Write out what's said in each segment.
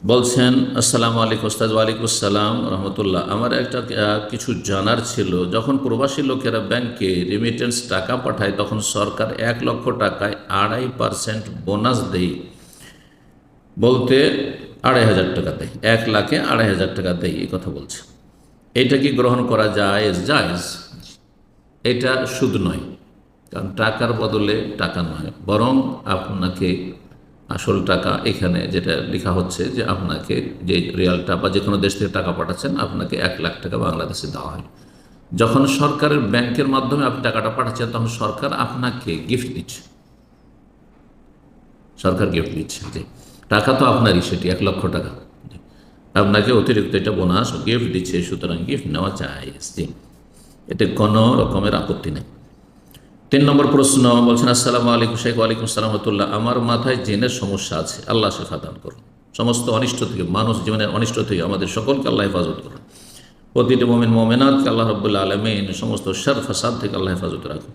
বলছেন, আসসালামু আলাইকুম ওস্তাদ ওয়ালাইকুম রহমতুল্লাহ। আমার একটা কিছু জানার ছিল। যখন প্রবাসী লোকেরা ব্যাংকে রেমিটেন্স টাকা পাঠায়, তখন সরকার এক লক্ষ টাকায় আড়াই পার্সেন্ট বোনাস দেয়। বলতে আড়াই হাজার টাকা দেয়, এক লাখে আড়াই হাজার টাকা দেয়, এই কথা বলছে। এটা কি গ্রহণ করা যায় জায়জ। এটা সুদ নয়, কারণ টাকার বদলে টাকা নয়, বরং আপনাকে আসল টাকা এখানে যেটা লেখা হচ্ছে যে আপনাকে যে রিয়ালটা বা যে কোনো দেশ থেকে টাকা পাঠাচ্ছেন, আপনাকে এক লাখ টাকা বাংলাদেশে দেওয়া হয়। যখন সরকারের ব্যাংকের মাধ্যমে আপনি টাকাটা পাঠাচ্ছেন, তখন সরকার আপনাকে গিফট দিচ্ছে। সরকার গিফট দিচ্ছে যে, টাকা তো আপনারই, সেটি এক লক্ষ টাকা। আপনাকে অতিরিক্ত এটা বোনাস গিফট দিচ্ছে, সুতরাং গিফট নেওয়া চাই এতে কোনো রকমের আপত্তি নেই। তিন নম্বর প্রশ্ন, বলছেন, আসসালামু আলাইকুম শেখ ওয়ালাইকুম সালামতুল্লাহ আমার মাথায় জেনের সমস্যা আছে, আল্লাহ শেফা দান করুন। সমস্ত অনিষ্ট থেকে, মানুষ জীবনের অনিষ্ট থেকে আমাদের সকলকে আল্লাহ হেফাজত করুন। প্রতিটি মোমেন, মোমেনাতকে আল্লাহ রব্বুল্লা আলমিন সমস্ত শার, ফাসাদ থেকে আল্লাহ হেফাজত রাখুন।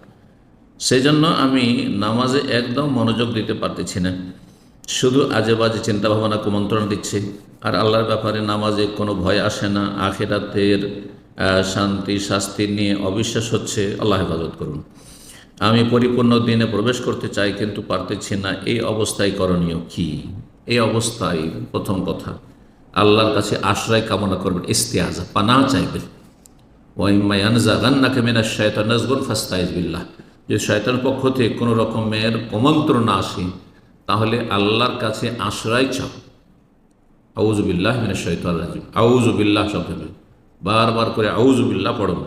সেই জন্য আমি নামাজে একদম মনোযোগ দিতে পারতেছি না। শুধু আজে বাজে চিন্তাভাবনা, কুমন্ত্রণ দিচ্ছে। আর আল্লাহর ব্যাপারে নামাজে কোনো ভয় আসে না। আখেরাতের শান্তি, শাস্তি নিয়ে অবিশ্বাস হচ্ছে, আল্লাহ হেফাজত করুন। আমি পরিপূর্ণ দিনে প্রবেশ করতে চাই, কিন্তু পারতেছি না। এই অবস্থায় করণীয় কি? এই অবস্থায় প্রথম কথা, আল্লাহর কাছে আশ্রয় কামনা করবেন ইস্তেয়াজা পানা চাইবেন। ওয়াইমায়ানজাগান্নাকে মেনা শয়তান নাজগুন ফাস্তাইজ বিল্লাহ। যদি শয়তান পক্ষ থেকে কোনো রকমের না আসে, তাহলে আল্লাহর কাছে আশ্রয় চাও। আউজুবিল্লাহ মিনা শৈতান রাজিম। আউজুবিল্লাহ শব্দ বারবার করে আউজুবিল্লাহ পড়ব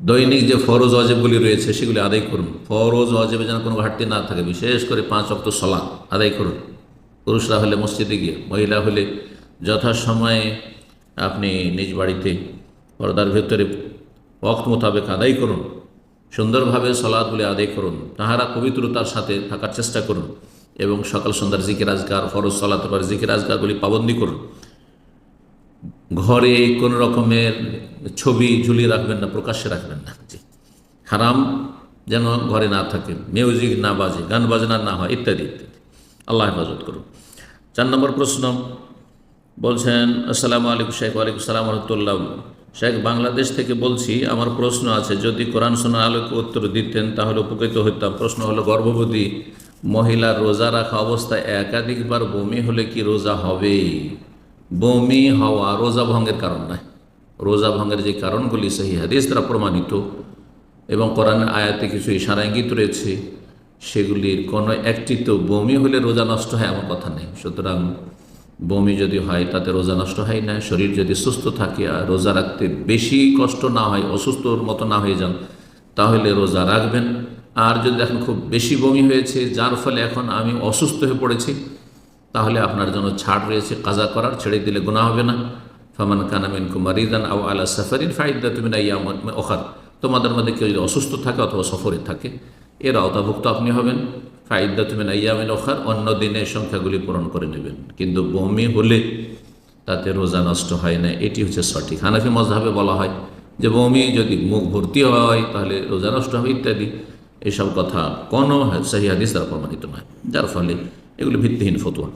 দৈনিক যে ফরজ অজেবগুলি রয়েছে, সেগুলি আদায় করুন। ফরজ অজেবে যেন কোনো ঘাটতি না থাকে, বিশেষ করে পাঁচ অক্ত সলা আদায় করুন। পুরুষরা হলে মসজিদে গিয়ে, মহিলা হলে যথাসময়ে আপনি নিজ বাড়িতে পর্দার ভেতরে ওয়াক্ত মোতাবেক আদায় করুন। সুন্দরভাবে সলাদগুলি আদায় করুন। তাহারা পবিত্রতার সাথে থাকার চেষ্টা করুন। এবং সকাল সন্ধ্যার জিকির আজগার, ফরজ সলাত পর জিকির আজগারগুলি পাবন্দি করুন। ঘরে কোন রকমের ছবি ঝুলিয়ে রাখবেন না, প্রকাশ্যে রাখবেন না। হারাম যেন ঘরে না থাকে, মিউজিক না বাজে, গান বাজনা না হয়, ইত্যাদি ইত্যাদি। আল্লাহ হেফাজত করুন। চার নম্বর প্রশ্ন, বলছেন, আসসালামু আলাইকুম শেখ, ওয়ালাইকুম সালাম রহমতুল্লাহ। শেখ, বাংলাদেশ থেকে বলছি, আমার প্রশ্ন আছে, যদি কোরআন শোনার আলোকে উত্তর দিতেন, তাহলে উপকৃত হইতাম। প্রশ্ন হলো, গর্ভবতী মহিলার রোজা রাখা অবস্থায় একাধিকবার বমি হলে কি রোজা হবে? বমি হওয়া রোজা ভঙ্গের কারণ নয় রোজা ভঙ্গের যে কারণগুলি, সেই হাদিস দ্বারা প্রমাণিত এবং কোরআনের আয়াতে কিছু ইশারা ইঙ্গিত রয়েছে। সেগুলির কোনো একটি তো বমি হলে রোজা নষ্ট হয় এমন কথা নেই। সুতরাং বমি যদি হয়, তাতে রোজা নষ্ট হয় না। শরীর যদি সুস্থ থাকে আর রোজা রাখতে বেশি কষ্ট না হয়, অসুস্থর মতো না হয়ে যান, তাহলে রোজা রাখবেন। আর যদি এখন খুব বেশি বমি হয়েছে, যার ফলে এখন আমি অসুস্থ হয়ে পড়েছি, তাহলে আপনার জন্য ছাড় রয়েছে, কাজা করার, ছেড়ে দিলে গোনা হবে না। ফামান কানামিন কুমারিদান আও আলা সাফারিন ফাইদা তুমি না ইয়া ওখার। তোমাদের মধ্যে কেউ যদি অসুস্থ থাকে অথবা সফরে থাকে, এর আওতাভুক্ত আপনি হবেন। ফাইদা তুমি না ইয়ামিন ওখার, অন্য দিনের সংখ্যাগুলি পূরণ করে নেবেন। কিন্তু বমি হলে তাতে রোজা নষ্ট হয় না, এটি হচ্ছে সঠিক। হানাফি মজাবে বলা হয় যে বমি যদি মুখ ভর্তি হয়, তাহলে রোজা নষ্ট হবে ইত্যাদি। এসব কথা কোনো সাহি হাদিস দ্বারা প্রমাণিত নয়। যার ফলে এগুলি ভিত্তিহীন ফতুয়া।